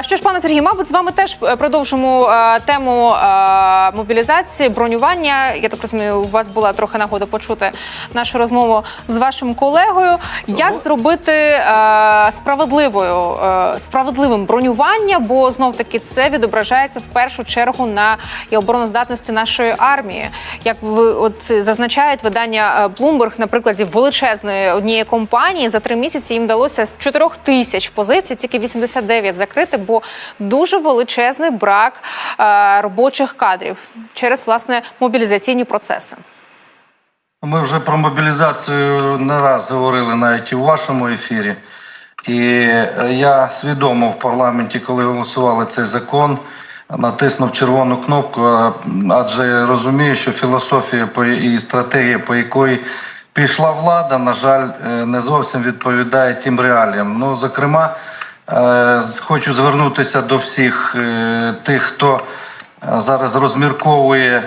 Що ж, пане Сергію, мабуть, з вами теж е, продовжимо е, тему е, мобілізації, бронювання. Я так розумію, у вас була трохи нагода почути нашу розмову з вашим колегою. Як зробити справедливою справедливим бронювання? Бо знов таки це відображається в першу чергу на обороноздатності нашої армії. Як ви от зазначають видання Bloomberg, на прикладі величезної однієї компанії за три місяці їм вдалося з 4 тисяч позицій тільки 89 закрити, бо дуже величезний брак е, робочих кадрів через власне мобілізаційні процеси. Ми вже про мобілізацію не раз говорили навіть і в вашому ефірі. І е, я свідомо в парламенті, коли голосували цей закон, натиснув червону кнопку, адже розумію, що філософія і стратегія, по якої пішла влада, на жаль, е, не зовсім відповідає тим реаліям. Ну, зокрема, хочу звернутися до всіх е, тих, хто е, зараз розмірковує,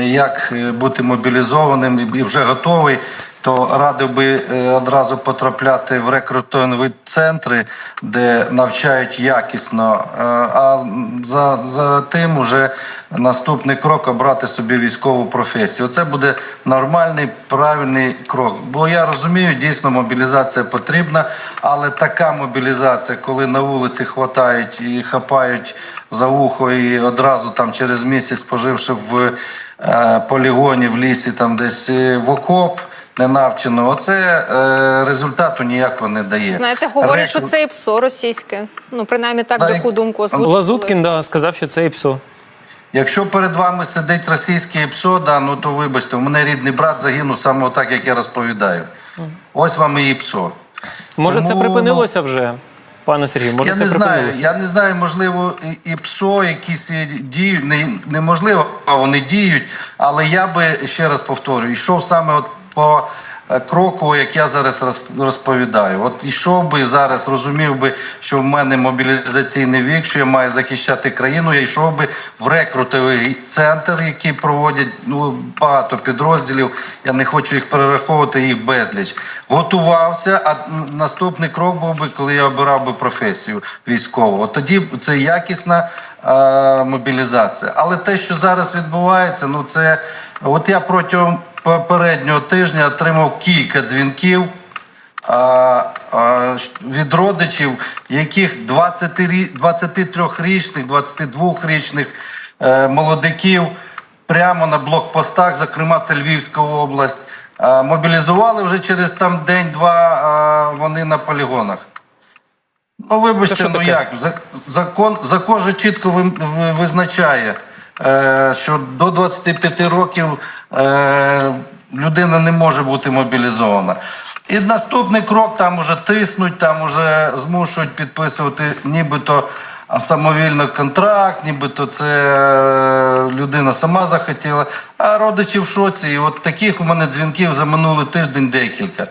як е, бути мобілізованим і вже готовий, то радив би е, одразу потрапляти в рекрутингові центри, де навчають якісно. Е, А за, за тим уже наступний крок обрати собі військову професію. Це буде нормальний, правильний крок. Бо я розумію, дійсно мобілізація потрібна, але така мобілізація, коли на вулиці хватають і хапають за вухо, і одразу там через місяць, поживши в е, полігоні, в лісі, там десь в окоп. Не навчено, оце е, результату ніякого не дає. Знаєте, говорять, що це і ПСО російське. Ну принаймні так Так. таку думку озвучили. Лазуткін да, сказав, що це ІПСО. Якщо перед вами сидить російський ПСО, да, ну то вибачте, у мене рідний брат загинув саме так, як я розповідаю. Ось вам і ПСО. Може, це Тому, припинилося вже, пане Сергію? Може, я це не знаю, я не знаю, можливо, і, і ПСО якісь і діють, не, неможливо, а вони діють, але я би ще раз повторюю, йшов саме от по е, кроку, як я зараз роз- розповідаю. От йшов би зараз, розумів би, що в мене мобілізаційний вік, що я маю захищати країну. Я йшов би в рекрутовий центр, який проводять ну багато підрозділів. Я не хочу їх перераховувати, їх безліч. Готувався. А наступний крок був би, коли я обирав би професію військову. От тоді це якісна е, мобілізація. Але те, що зараз відбувається, ну це от я протягом попереднього тижня отримав кілька дзвінків від родичів, яких 23-річних, 22-річних е, молодиків прямо на блокпостах, зокрема це Львівська область, мобілізували вже через там день-два вони на полігонах. Ну, вибачте, ну як? За- Закон, закон же чітко ви- ви- визначає, е, що до 25 років е, людина не може бути мобілізована. І наступний крок там уже тиснуть, там уже змушують підписувати нібито самовільно контракт, нібито це е, людина сама захотіла. А родичі в шоці. І от таких у мене дзвінків за минулий тиждень декілька.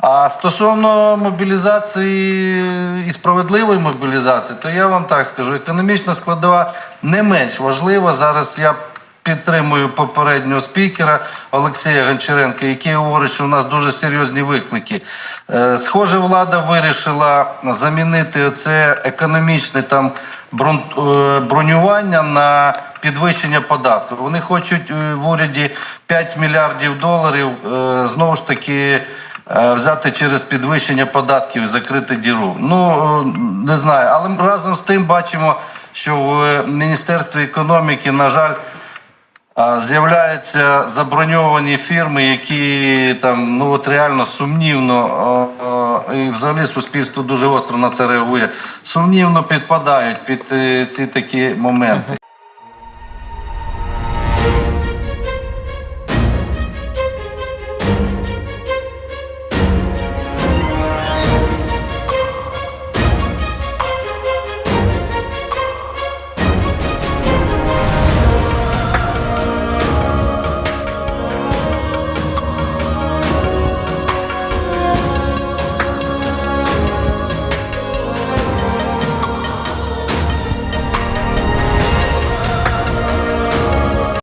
А стосовно мобілізації і справедливої мобілізації, то я вам так скажу, економічна складова не менш важлива. Зараз я підтримую попереднього спікера Олексія Гончаренка, який говорить, що у нас дуже серйозні виклики. Е, Схоже, влада вирішила замінити це економічне там е, бронювання на підвищення податку. Вони хочуть е, в уряді 5 мільярдів доларів знову ж таки взяти через підвищення податків і закрити діру. Ну е, не знаю, але разом з тим бачимо, що в Міністерстві економіки, на жаль, З'являються заброньовані фірми, які там ну от реально сумнівно і взагалі суспільство дуже остро на це реагує. Сумнівно підпадають під е, ці такі моменти.